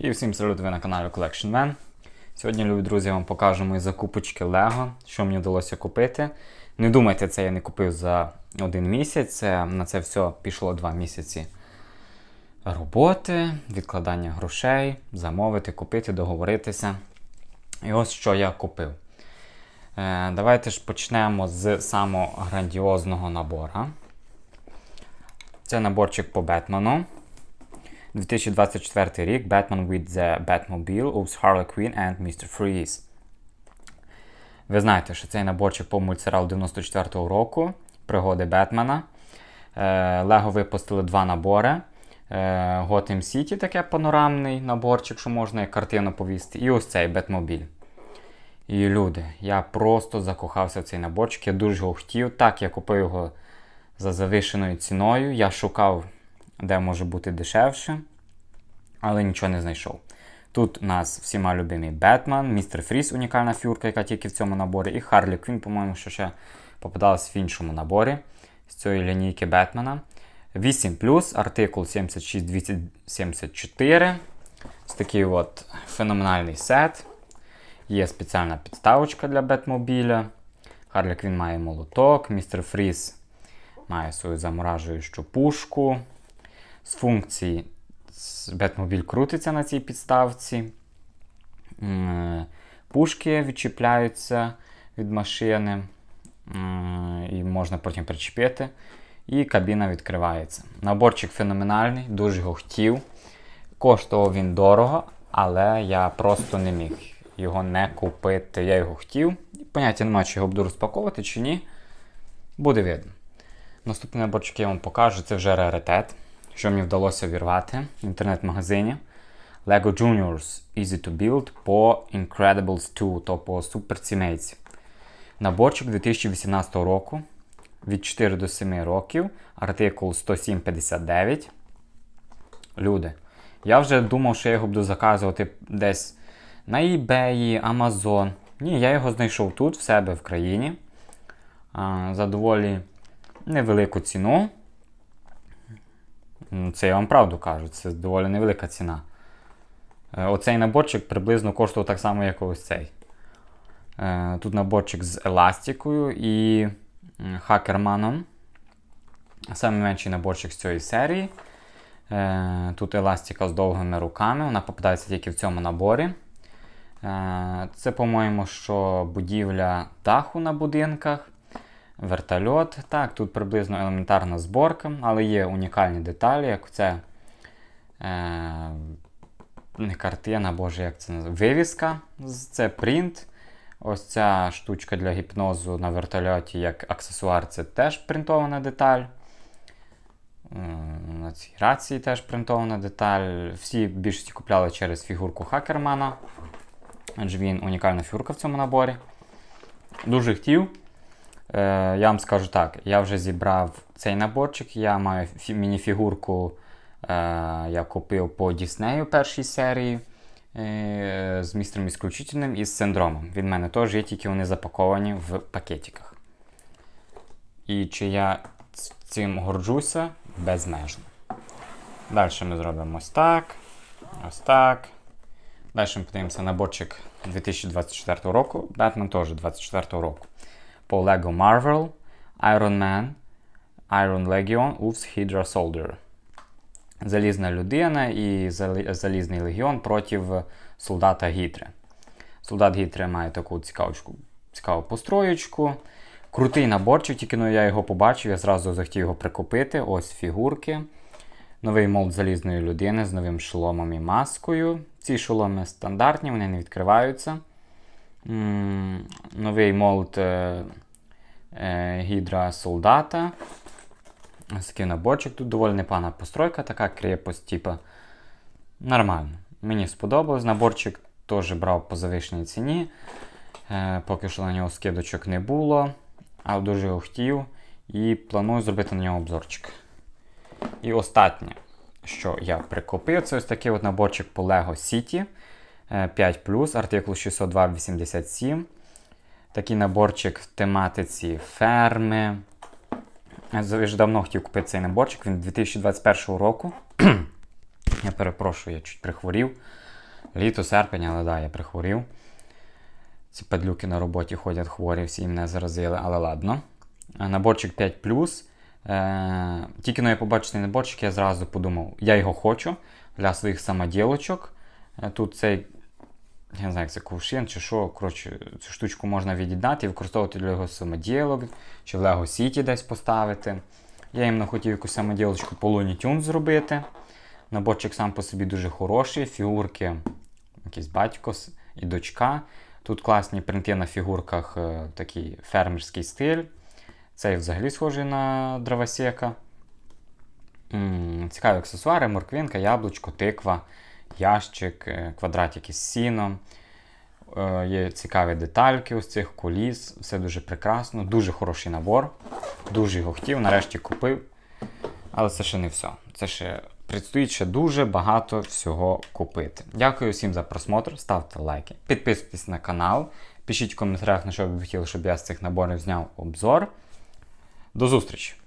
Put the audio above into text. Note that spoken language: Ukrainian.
І всім салют, ви на каналі Collection Man. Сьогодні, любі друзі, я вам покажу мої закупочки Lego, що мені вдалося купити. Не думайте, це я не купив за один місяць. На це все пішло два місяці роботи, відкладання грошей, замовити, купити, договоритися. І ось що я купив. Е, давайте ж почнемо з самого грандіозного набора. Це наборчик по Бетмену. 2024 рік Batman with the Batmobile of Harley Quinn and Mr. Freeze. Ви знаєте, що цей наборчик по мультсеріалу 94-го року пригоди Бетмена. Е, Лего випустили два набори. Е, Gotham City таке панорамний наборчик, що можна і картину повісти. І ось цей Бетмобіль. І люди, я просто закохався в цей наборчик. Я дуже його хотів. Так, я купив його за завишеною ціною. Я шукав, де може бути дешевше, але нічого не знайшов. Тут у нас всіма любимий Бетмен, Містер Фріз, унікальна фігурка, яка тільки в цьому наборі, і Харлі Квін, по-моєму, що ще попадалась в іншому наборі з цієї лінійки Бетмена. 8 артикул 76274. Ось такий от феноменальний сет. Є спеціальна підставочка для Бетмобіля. Харлі Квін має молоток, Містер Фріз має свою заморажуючу пушку. З функції Бетмобіль крутиться на цій підставці. Пушки відчіпляються від машини. І можна потім причепити. І кабіна відкривається. Наборчик феноменальний, дуже його хотів. Коштував він дорого, але я просто не міг його не купити. Я його хотів. Поняття немає, чи його буду розпаковувати чи ні. Буде видно. Наступний наборчик я вам покажу, це вже раритет, що мені вдалося вірвати в інтернет-магазині. Lego Juniors Easy to Build по Incredibles 2, то по. Наборчик 2018 року від 4 до 7 років, артикул 10759. Люди. Я вже думав, що я його буду заказувати десь на eBay, Amazon. Ні, я його знайшов тут, в себе в країні. За доволі невелику ціну. Це я вам правду кажу, це доволі невелика ціна. Е, Оцей наборчик приблизно коштував так само, як ось цей. Е, Тут наборчик з еластикою і хакерманом. Саме менший наборчик з цієї серії. Е, Тут еластика з довгими руками, вона попадається тільки в цьому наборі. Це, по-моєму, що будівля даху на будинках, вертольот. Так, тут приблизно елементарна зборка, але є унікальні деталі, як це е, не картина, боже, як це називається, вивіска. Це принт. Ось ця штучка для гіпнозу на вертольоті як аксесуар це теж принтована деталь. На цій рації теж принтована деталь. Всі більшості купляли через фігурку Хакермана. Адже він унікальна фігурка в цьому наборі. Дуже хотів. Е, я вам скажу так, я вже зібрав цей наборчик. Я маю фі- міні-фігурку, е, я купив по Діснею першій серії е, з містером Ісключительним і з синдромом. Він мене теж є, тільки вони запаковані в пакетиках. І чи я цим горджуся безмежно. Далі ми зробимо ось так. Ось так. Далі ми подивимося наборчик 2024 року. Бетмен теж 2024 року. По Lego Marvel, Iron Man, Iron Legion, Ufs Hydra Soldier. Залізна людина і залізний легіон проти солдата Гітри. Солдат Гітри має таку цікавочку, цікаву построєчку. Крутий наборчик, тільки ну, я його побачив, я зразу захотів його прикупити. Ось фігурки. Новий молд залізної людини з новим шоломом і маскою. Ці шоломи стандартні, вони не відкриваються. Новий молд е, е, гідра солдата. Наборчик. Тут доволі непогана постройка, така крепость, типа. Нормально. Мені сподобалось. Наборчик теж брав по завишеній ціні. Е, поки що на нього скидочок не було. Але дуже його хотів. І планую зробити на нього обзорчик. І останнє, що я прикупив, це ось такий от наборчик по Lego City 5 артикул 60287. Такий наборчик в тематиці ферми. Я вже давно хотів купити цей наборчик, він 2021 року. Я перепрошую, я чуть прихворів. Літо, серпень, але да, я прихворів. Ці падлюки на роботі ходять хворі, всі мене заразили, але ладно. Е, Наборчик 5. Е, тільки но я побачив цей наборчик, я зразу подумав, я його хочу для своїх самоділочок. Е, тут цей, я не знаю, як це кувшин чи що. Коротше, цю штучку можна від'єднати і використовувати для його самоділок, чи в Lego City десь поставити. Я іменно хотів якусь самоділочку по Looney Tunes зробити. Наборчик сам по собі дуже хороший, фігурки, якийсь батько і дочка. Тут класні принти на фігурках, е, такий фермерський стиль. Цей взагалі схожий на дровосека. М, Цікаві аксесуари, морквинка, яблучко, тиква, ящик, е, квадратик із сіном. Е, Є цікаві детальки ось цих коліс. Все дуже прекрасно, дуже хороший набор. Дуже його хотів, нарешті купив. Але це ще не все. Це ще предстоїть ще дуже багато всього купити. Дякую всім за просмотр, ставте лайки, підписуйтесь на канал, пишіть в коментарях, на що ви б хотіли, щоб я з цих наборів зняв обзор. До зустрічі!